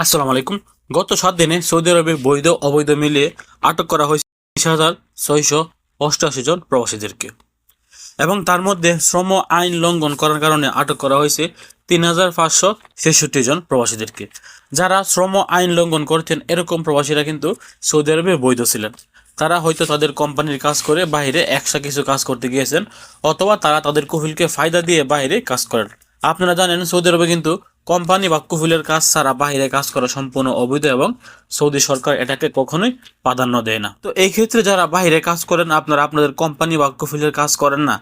আসসালামু আলাইকুম। গত সাত দিনে সৌদি আরবে বৈধ অবৈধ মিলিয়ে আটক করা হয়েছে বিশ হাজার ছয়শো অষ্টআশি জন প্রবাসীদেরকে। এবং তার মধ্যে শ্রম আইন লঙ্ঘন করার কারণে আটক করা হয়েছে তিন হাজার পাঁচশো ছেষট্টি জন প্রবাসীদেরকে। যারা শ্রম আইন লঙ্ঘন করছেন, এরকম প্রবাসীরা কিন্তু সৌদি আরবে বৈধ ছিলেন। তারা হয়তো তাদের কোম্পানির কাজ করে বাইরে একসা কিছু কাজ করতে গিয়েছেন, অথবা তারা তাদের কফিলকে ফায়দা দিয়ে বাইরে কাজ করেন। আপনারা জানেন সৌদি আরবে কিন্তু কোম্পানি বা কফিলের কাজ ছাড়া বাইরে কাজ করা সম্পূর্ণ অবৈধ এবং সৌদি সরকার এটাকে কখনোই প্রাধান্য দেয় না। তো এই ক্ষেত্রে যারা বাইরে কাজ করেন, আপনারা আপনাদের কোম্পানি বা কফিলের কাজ করেন না।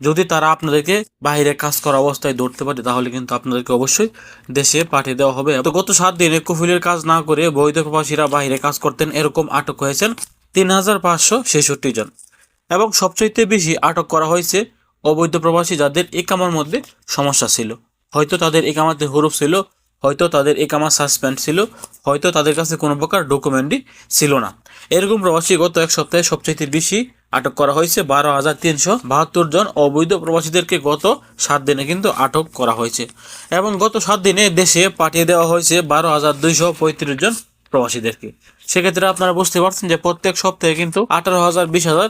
যদি তারা আপনাদেরকে বাইরে কাজ করা অবস্থায় ধরতে পারে, তাহলে কিন্তু আপনাদেরকে অবশ্যই দেশে পাঠিয়ে দেওয়া হবে। তো গত সাত দিনে কফিলের কাজ না করে বৈধ প্রবাসীরা বাইরে কাজ করতেন, এরকম আটক হয়েছেন তিন হাজার পাঁচশো ছেষট্টি জন। এবং সবচাইতে বেশি আটক করা হয়েছে অবৈধ প্রবাসী যাদের একামার মধ্যে সমস্যা ছিল। হয়তো তাদের একামাতে হরুপ ছিল, হয়তো তাদের একামা সাসপেন্ড ছিল, হয়তো তাদের কাছে কোনো প্রকার ডকুমেন্টই ছিল না। এরকম প্রবাসী গত এক সপ্তাহে সবচাইতে বেশি আটক করা হয়েছে বারো হাজার তিনশো বাহাত্তর জন অবৈধ প্রবাসীদেরকে গত সাত দিনে কিন্তু আটক করা হয়েছে। এবং গত সাত দিনে দেশে পাঠিয়ে দেওয়া হয়েছে বারো হাজার দুইশো পঁয়ত্রিশ জন প্রবাসীদেরকে। সেক্ষেত্রে আপনারা বুঝতে পারছেন যে প্রত্যেক সপ্তাহে কিন্তু আঠারো হাজার, বিশ হাজার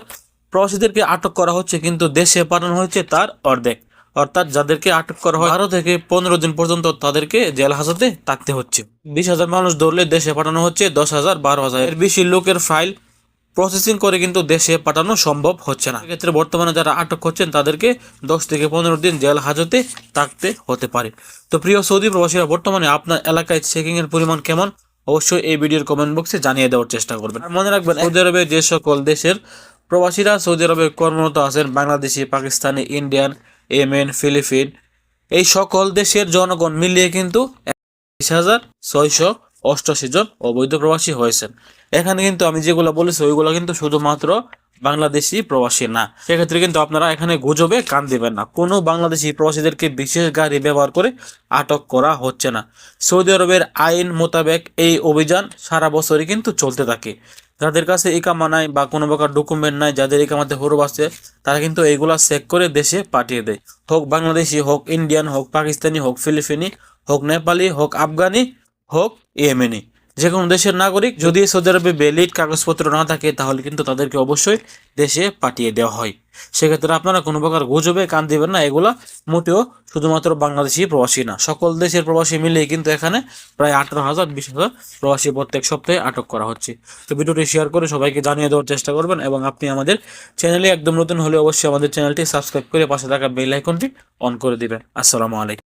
প্রবাসীদেরকে আটক করা হচ্ছে, কিন্তু দেশে পাঠানো হয়েছে তার অর্ধেক। অর্থাৎ যাদেরকে আটক করা হয় বারো থেকে পনেরো দিন পর্যন্ত তাদেরকে জেল হাজতে থাকতে হচ্ছে। বিশ হাজার মানুষ ধরলে দেশে পাঠানো হচ্ছে দশ হাজার বারো হাজার। এর বেশি লোকের ফাইল প্রসেসিং করে কিন্তু দেশে পাঠানো সম্ভব হচ্ছে না। এক্ষেত্রে বর্তমানে যারা আটক হচ্ছেন, তাদেরকে দশ থেকে পনেরো দিন জেল হাজতে থাকতে হতে পারে। তো প্রিয় সৌদি প্রবাসীরা, বর্তমানে আপনার এলাকায় চেকিং এর পরিমাণ কেমন? অবশ্যই এই ভিডিওর কমেন্ট বক্সে জানিয়ে দেওয়ার চেষ্টা করবেন। মনে রাখবেন, সৌদি আরবে যে সকল দেশের প্রবাসীরা সৌদি আরবে কর্মরত আছেন, Bangladeshi, Pakistani, Indian Yemen, Philippine, এই সকল দেশের জনগণ মিলিয়ে কিন্তু বিশ হাজার ছয়শো জন অবৈধ প্রবাসী হয়েছেন। এখানে কিন্তু আমি যেগুলো বলেছি, ওইগুলো কিন্তু শুধুমাত্র বাংলাদেশি প্রবাসী না। সেক্ষেত্রে কিন্তু আপনারা এখানে গুজবে কান দিবেন না। কোনো বাংলাদেশি প্রবাসীদেরকে বিশেষ গাড়ি ব্যবহার করে আটক করা হচ্ছে না। সৌদি আরবের আইন মোতাবেক এই অভিযান সারা বছরই কিন্তু চলতে থাকে। যাদের কাছে ইকামা নাই বা কোনো প্রকার ডকুমেন্ট নাই, যাদের ইকামাতে হরুপ আছে, তারা কিন্তু এইগুলা চেক করে দেশে পাঠিয়ে দেয়। হোক বাংলাদেশি, হোক ইন্ডিয়ান, হোক পাকিস্তানি, হোক ফিলিপিনি, হোক নেপালি, হোক আফগানি, হোক ইয়েমেনি। যে কোনো দেশের নাগরিক যদি সৌদি আরবে ভ্যালিড কাগজপত্র না থাকে, তাহলে কিন্তু তাদেরকে অবশ্যই দেশে পাঠিয়ে দেওয়া হয়। সেক্ষেত্রে আপনারা কোনো প্রকার গুজবে কান দিবেন না, এগুলা মোটেও শুধুমাত্র বাংলাদেশি প্রবাসী না, সকল দেশের প্রবাসী মিলিয়ে কিন্তু এখানে প্রায় আঠারো হাজার, বিশ হাজার প্রবাসী প্রত্যেক সপ্তাহে আটক করা হচ্ছে। তো ভিডিওটি শেয়ার করে সবাইকে জানিয়ে দেওয়ার চেষ্টা করবেন এবং আপনি আমাদের চ্যানেলে একদম নতুন হলে অবশ্যই আমাদের চ্যানেলটি সাবস্ক্রাইব করে পাশে থাকা বেল আইকনটি অন করে দিবেন। আসসালামু আলাইকুম।